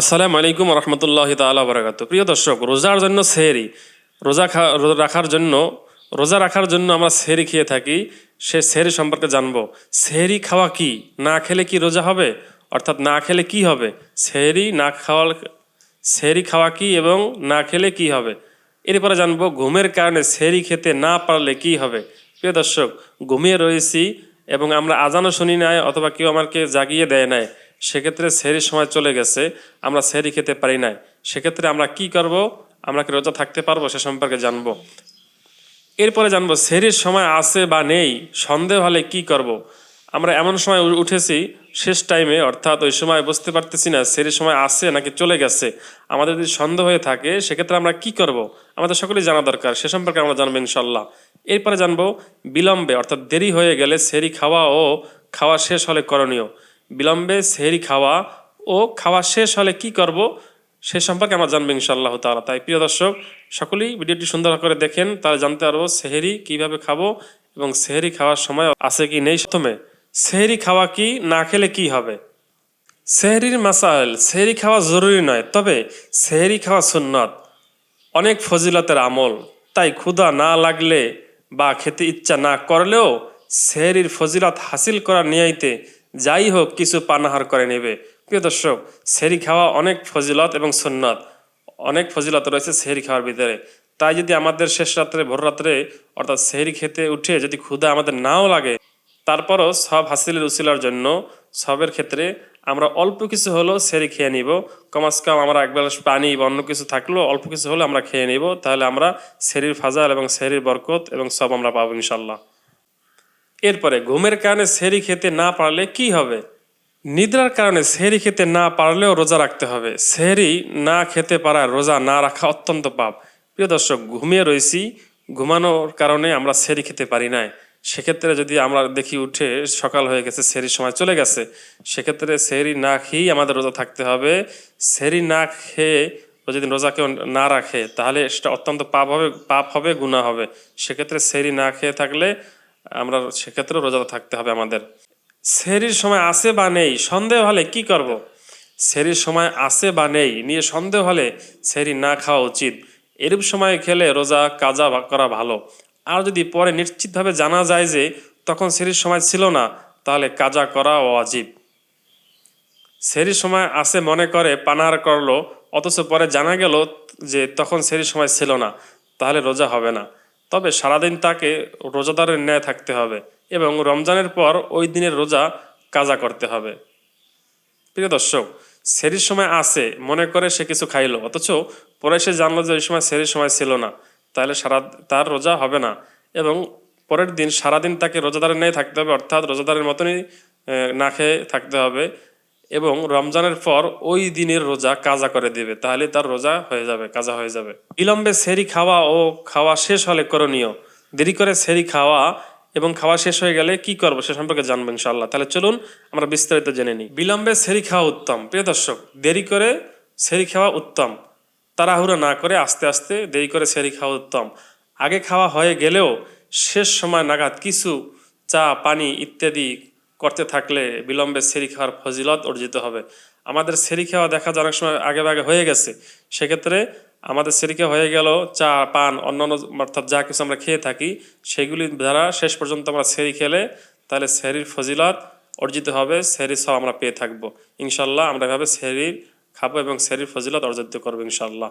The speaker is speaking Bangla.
আসসালামু আলাইকুম রহমতুল্লাহ তালা বরাকাত প্রিয় দর্শক, রোজার জন্য সেহরি, রোজা রাখার জন্য, রোজা রাখার জন্য আমরা সেহরি খেয়ে থাকি। সে সেহরি সম্পর্কে জানব। সেহরি খাওয়া কি? না খেলে কি রোজা হবে? অর্থাৎ না খেলে কি হবে? সেহরি না খাওয়ার সেহরি খাওয়া কি এবং না খেলে কি হবে? এরপরে জানব ঘুমের কারণে সেহরি খেতে না পারলে কি হবে? প্রিয় দর্শক, ঘুমিয়ে রয়েছি এবং আমরা আজানও শুনি নাই অথবা কেউ আমাকে জাগিয়ে দেয় নাই। সেক্ষেত্রে সেহরির সময় চলে গেছে, আমরা সেহরি খেতে পারি নাই। সেক্ষেত্রে আমরা কি করব? আমরা কি রোজা থাকতে পারব? সে সম্পর্কে জানব। এরপরে জানব, সেহরির সময় আছে বা নেই, সন্দেহ হলে কি করব। আমরা এমন সময় উঠেছি, শেষ টাইমে অর্থাৎ ওই সময় বুঝতে পারতেছি না, সেহরির সময় আছে নাকি চলে গেছে। আমাদের যদি সন্দেহ হয়ে থাকে, সেক্ষেত্রে আমরা কি করব। আমাদের সকলেই জানা দরকার, সে সম্পর্কে আমরা জানব ইনশাল্লাহ এরপরে জানব, বিলম্বে, অর্থাৎ দেরি হয়ে গেলে সেহরি খাওয়া ও খাওয়া শেষ হলে করণীয়। বিলম্বে সেহরি খাওয়া ও খাওয়া শেষ হলে কি করব সে সম্পর্কে আমরা জানব ইনশাআল্লাহ তালা তাই প্রিয় দর্শক, সকলেই ভিডিওটি সুন্দর করে দেখেন, তাহলে জানতে পারব সেহেরি কীভাবে খাব এবং সেহেরি খাওয়ার সময় আছে কি নেই। প্রথমে, সেহেরি খাওয়া কি, না খেলে কি হবে? সেহরির মাসাইল, সেহরি খাওয়া জরুরি নয়, তবে সেহরি খাওয়া সুন্নত অনেক ফজিলতের আমল। তাই ক্ষুধা না লাগলে বা খেতে ইচ্ছা না করলেও সেহরির ফজিলত হাসিল করার নিয়াইতে যাই হোক, কিছু পানাহার করে নেবে। প্রিয় দর্শক, সেহরি খাওয়া অনেক ফজিলত এবং সুন্নত। অনেক ফজিলত রয়েছে সেহরি খাওয়ার ভিতরে। তাই যদি আমাদের শেষ রাত্রে, ভোর রাত্রে, অর্থাৎ সেহরি খেতে উঠে যদি ক্ষুধা আমাদের নাও লাগে, তারপরও সব হাসিলের উসিলার জন্য সবের ক্ষেত্রে আমরা অল্প কিছু হলেও সেরি খেয়ে নিব। কমাস কম আমরা এক গ্লাস পানি বা অন্য কিছু থাকলেও অল্প কিছু হলে আমরা খেয়ে নিব। তাহলে আমরা সেরির ফাজাল এবং সেরির বরকত এবং সব আমরা পাবো ইনশাল্লাহ এরপরে, ঘুমের কারণে সেরি খেতে না পারলে কি হবে? নিদ্রার কারণে সেহরি খেতে না পারলেও রোজা রাখতে হবে। সেহরি না খেতে পারা রোজা না রাখা অত্যন্ত পাপ। প্রিয় দর্শক, ঘুমিয়ে রয়েছি। ঘুমানোর কারণে আমরা সেরি খেতে পারি নাই। সেক্ষেত্রে যদি আমরা দেখি উঠে সকাল হয়ে গেছে, সেহরির সময় চলে গেছে, সেক্ষেত্রে সেহরি না খেয়েই আমাদের রোজা থাকতে হবে। সেরি না খেয়ে যদি রোজা কেউ না রাখে, তাহলে সেটা অত্যন্ত পাপ হবে পাপ হবে গুণা হবে। সেক্ষেত্রে সেরি না খেয়ে থাকলে আমরা সেক্ষেত্রে রোজা থাকতে হবে আমাদের। সেরির সময় আছে বা নেই? সন্দেহ হলে কি করব। সেরির সময় আছে বা নেই? নিয়ে সন্দেহ হলে সেরি না খাওয়া উচিত। এরূপ সময় খেলে রোজা, কাজা করা ভালো। আর যদি পরে নিশ্চিতভাবে জানা যায় যে তখন সেরির সময় ছিল না, তাহলে কাজা করা অজীব সেরির সময় আছে মনে করে পানার করল, অথচ পরে জানা গেল যে তখন সেরির সময় ছিল না, তাহলে রোজা হবে না। তবে সারাদিন তাকে রোজাদারের ন্যায় থাকতে হবে এবং রমজানের পর ওই দিনের রোজা কাজা করতে হবে। প্রিয় দর্শক, সেরির সময় আছে, মনে করে সে কিছু খাইলো, অথচ পরে সে জানলো যে ওই সময় সেরির সময় ছিল না, তাহলে সারা, তার রোজা হবে না এবং পরের দিন সারাদিন তাকে রোজাদারের ন্যায় থাকতে হবে, অর্থাৎ রোজাদারের মতনই না খেয়ে থাকতে হবে। এবং রমজানের পর ওই দিনের রোজা কাজা করে দেবে, তাহলে তার রোজা হয়ে যাবে, কাজা হয়ে যাবে। বিলম্বে সেরি খাওয়া ও খাওয়া শেষ হলে করণীয়। দেরি করে সেরি খাওয়া এবং খাওয়া শেষ হয়ে গেলে কি করব সে সম্পর্কে জানব ইনশাল্লাহ তাহলে চলুন আমরা বিস্তারিত জেনে নিই। বিলম্বে সেরি খাওয়া উত্তম। প্রিয় দর্শক, দেরি করে সেরি খাওয়া উত্তম। তাড়াহুড়ো না করে আস্তে আস্তে দেরি করে সেরি খাওয়া উত্তম। আগে খাওয়া হয়ে গেলেও শেষ সময় নাগাদ কিছু চা, পানি ইত্যাদি করতে থাকলে বিলম্বে সেরি খাওয়ার ফজিলত অর্জিত হবে। আমাদের সেরি খাওয়া দেখা যায় অনেক সময় আগে আগে হয়ে গেছে। সেক্ষেত্রে আমাদের সেরি খাওয়া হয়ে গেল, চা, পান, অন্যান্য অর্থাৎ যা কিছু আমরা খেয়ে থাকি, সেগুলি দ্বারা শেষ পর্যন্ত আমরা সেরি খেলে তাহলে সেরির ফজিলত অর্জিত হবে সেরি সব আমরা পেয়ে থাকব। ইনশাল্লাহ আমরা এভাবে সেরির খাব এবং সেরির ফজিলত অর্জিত করব ইনশাল্লাহ